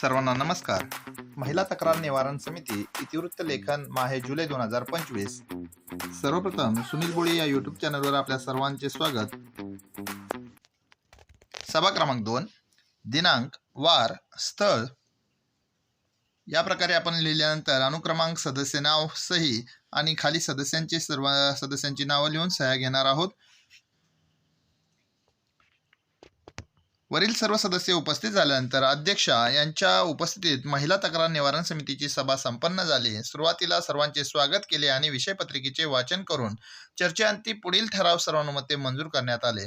सर्वांना नमस्कार. महिला तक्रार निवारण समिती इतिवृत्त लेखन माहे जुलै दोन हजार पंचवीस. सर्वप्रथम सुनील बोळे या युट्यूब चॅनलवर आपल्या सर्वांचे स्वागत. सभा क्रमांक दोन दिनांक वार स्थळ. या प्रकारे आपण लिहिल्यानंतर अनुक्रमांक सदस्य नाव सही आणि खाली सदस्यांची सर्व सदस्यांची नावं लिहून सह्या घेणार आहोत. वरील सर्व सदस्य उपस्थित झाल्यानंतर अध्यक्षा यांच्या उपस्थितीत महिला तक्रार निवारण समितीची सभा संपन्न झाली. सुरुवातीला सर्वांचे स्वागत केले आणि विषय पत्रिकेचे वाचन करून चर्चेअंती पुढील ठराव सर्वानुमते मंजूर करण्यात आले.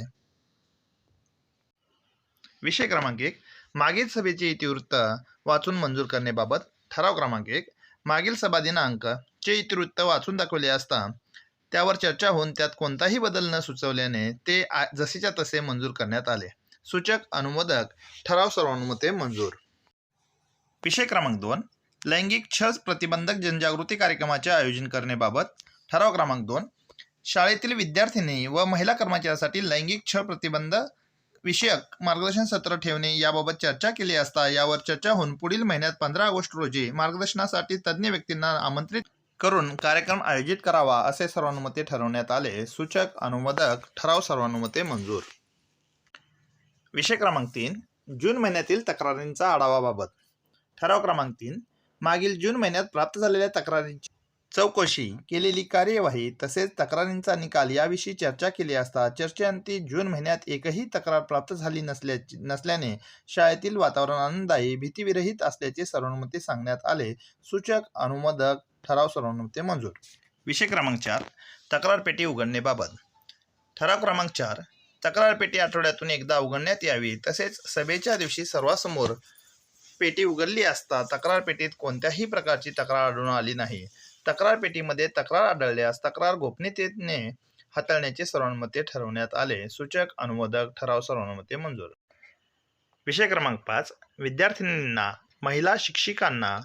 विषय क्रमांक एक. मागील सभेचे इतिवृत्त वाचून मंजूर करण्याबाबत ठराव क्रमांक एक. मागील सभा दिनांक चे इतिवृत्त वाचून दाखवले असता त्यावर चर्चा होऊन त्यात कोणताही बदल न सुचवल्याने ते जसेच्या तसे मंजूर करण्यात आले. सूचक अनुमोदक ठराव सर्वानुमते मंजूर. विषय क्रमांक दोन लैंगिक छळ प्रतिबंधक जनजागृती कार्यक्रमाचे आयोजन करण्याबाबत ठराव क्रमांक दोन शाळेतील विद्यार्थिनी व महिला कर्मचाऱ्यांसाठी लैंगिक छळ प्रतिबंध विषयक मार्गदर्शन सत्र ठेवणे याबाबत चर्चा केली असता यावर चर्चा होऊन पुढील महिन्यात पंधरा ऑगस्ट रोजी मार्गदर्शनासाठी तज्ज्ञ व्यक्तींना आमंत्रित करून कार्यक्रम आयोजित करावा असे सर्वानुमते ठरवण्यात आले. सूचक अनुमोदक ठराव सर्वानुमते मंजूर. विषय क्रमांक तीन जून महिन्यातील तक्रारींचा आढावाबाबत ठराव क्रमांक तीन मागील जून महिन्यात प्राप्त झालेल्या तक्रारींची चौकशी केलेली कार्यवाही तसेच तक्रारींचा निकाल याविषयी चर्चा केली असता चर्चेअंती जून महिन्यात एकही तक्रार प्राप्त झाली नसल्याची नसल्याने शाळेतील वातावरण आनंददायी भीतीविरहित असल्याचे सर्वानुमते सांगण्यात आले. सूचक अनुमोदक ठराव सर्वानुमते मंजूर. विषय क्रमांक चार तक्रार पेटी उघडणेबाबत ठराव क्रमांक चार तक्रार पेटी आठवड्यातून एकदा उघडण्यात यावी. तसेच सभेच्या दिवशी सर्वांसमोर पेटी उघडली असता तक्रार पेटीत कोणत्याही प्रकारची तक्रार आढळून आली नाही. तक्रार पेटीमध्ये तक्रार आढळल्यास तक्रार गोपनीयतेने हाताळण्याचे सर्वानुमते ठरवण्यात आले. सूचक अनुमोदक ठराव सर्वानुमते मंजूर. विषय क्रमांक पाच. विद्यार्थिनींना महिला शिक्षिकांना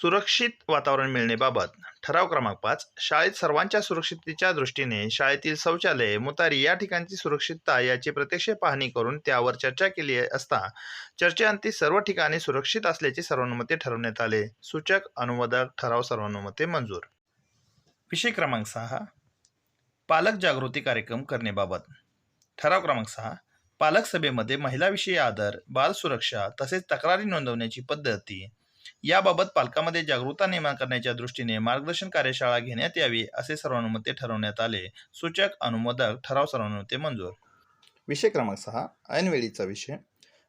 सुरक्षित वातावरण मिळण्याबाबत. ठराव क्रमांक पाच. शाळेत सर्वांच्या सुरक्षिततेच्या दृष्टीने शाळेतील शौचालय मुतारी या ठिकाणची सुरक्षितता याची प्रत्यक्ष पाहणी करून त्यावर चर्चा केली असता चर्चेअंती सर्व ठिकाणी सुरक्षित असल्याचे सर्वानुमते ठरवण्यात आले. सूचक अनुवादक ठराव सर्वानुमते मंजूर. विषय क्रमांक सहा. पालक जागृती कार्यक्रम करण्याबाबत. ठराव क्रमांक सहा. पालक सभेमध्ये महिलाविषयी आदर बाल सुरक्षा तसेच तक्रारी नोंदवण्याची पद्धती याबाबत पालकांमध्ये जागरूकता निर्माण करण्याच्या दृष्टीने मार्गदर्शन कार्यशाळा घेण्यात यावी असे सर्वानुमते ठरवण्यात आले सूचक अनुमोदक ठराव सर्वानुमते मंजूर. विषय क्रमांक सहा ऐनवेळीचा विषय.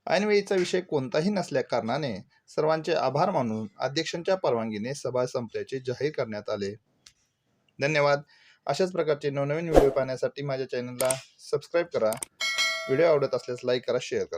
ऐनवेळीचा विषय कोणताही नसल्या कारणाने सर्वांचे आभार मानून अध्यक्षांच्या परवानगीने सभा संपल्याचे जाहीर करण्यात आले. धन्यवाद. अशाच प्रकारचे नवनवीन व्हिडिओ पाहण्यासाठी माझ्या चॅनलला सबस्क्राईब करा. व्हिडिओ आवडत असल्यास लाईक करा शेअर करा.